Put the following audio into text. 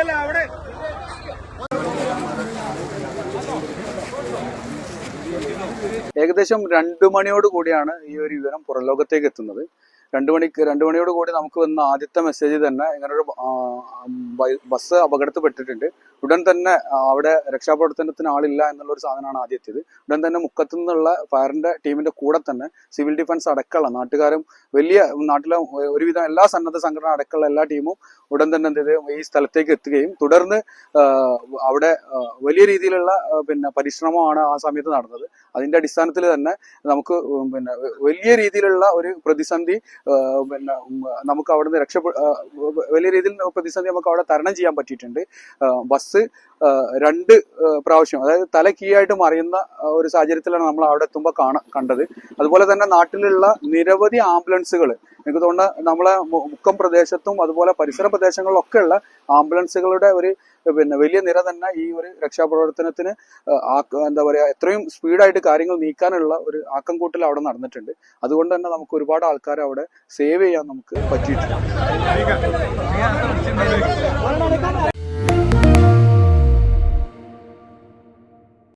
അല്ല അവിടെ ഏകദേശം രണ്ടു മണിയോട് കൂടിയാണ് ഈ ഒരു വിവരം പുറംലോകത്തേക്ക് എത്തുന്നത്. രണ്ടു മണിക്ക് രണ്ടു മണിയോട് കൂടി നമുക്ക് വന്ന ആദ്യത്തെ മെസ്സേജ് തന്നെ ഇങ്ങനൊരു ബസ് അപകടത്തിൽപ്പെട്ടിട്ടുണ്ട്. ഉടൻ തന്നെ അവിടെ രക്ഷാപ്രവർത്തനത്തിന് ആളില്ല എന്നുള്ള ഒരു സാധനമാണ് ആദ്യം എത്തിയത്. ഉടൻ തന്നെ മുക്കത്തു നിന്നുള്ള ഫയറിന്റെ ടീമിന്റെ കൂടെ തന്നെ സിവിൽ ഡിഫൻസ് അടക്കമുള്ള നാട്ടുകാരും വലിയ നാട്ടിലെ ഒരുവിധം എല്ലാ സന്നദ്ധ സംഘടന അടക്കമുള്ള എല്ലാ ടീമും ഉടൻ തന്നെ എന്ത് ചെയ്ത് ഈ സ്ഥലത്തേക്ക് എത്തുകയും തുടർന്ന് അവിടെ വലിയ രീതിയിലുള്ള പിന്നെ പരിശ്രമമാണ് ആ സമയത്ത് നടന്നത്. അതിന്റെ അടിസ്ഥാനത്തിൽ തന്നെ നമുക്ക് പിന്നെ വലിയ രീതിയിലുള്ള ഒരു പ്രതിസന്ധി പിന്നെ നമുക്ക് അവിടെ നിന്ന് രക്ഷപ്പെ വലിയ രീതിയിൽ പ്രതിസന്ധി നമുക്ക് അവിടെ തരണം ചെയ്യാൻ പറ്റിയിട്ടുണ്ട്. ബസ് രണ്ട് പ്രാവശ്യം അതായത് തല കീയായിട്ട് മറിയുന്ന ഒരു സാഹചര്യത്തിലാണ് നമ്മൾ അവിടെ എത്തുമ്പോൾ കാണ കണ്ടത്. അതുപോലെ തന്നെ നാട്ടിലുള്ള നിരവധി ആംബുലൻസുകൾ എനിക്ക് തോന്നുന്ന നമ്മളെ മുക്കം പ്രദേശത്തും അതുപോലെ പരിസര പ്രദേശങ്ങളിലൊക്കെ ഉള്ള ആംബുലൻസുകളുടെ ഒരു പിന്നെ വലിയ നിര തന്നെ ഈ ഒരു രക്ഷാപ്രവർത്തനത്തിന് എന്താ പറയുക എത്രയും സ്പീഡായിട്ട് കാര്യങ്ങൾ നീക്കാനുള്ള ഒരു ആക്കം കൂട്ടൽ അവിടെ നടന്നിട്ടുണ്ട്. അതുകൊണ്ട് തന്നെ നമുക്ക് ഒരുപാട് ആൾക്കാരെ അവിടെ സേവ് ചെയ്യാൻ നമുക്ക് പറ്റിയിട്ടുണ്ട്.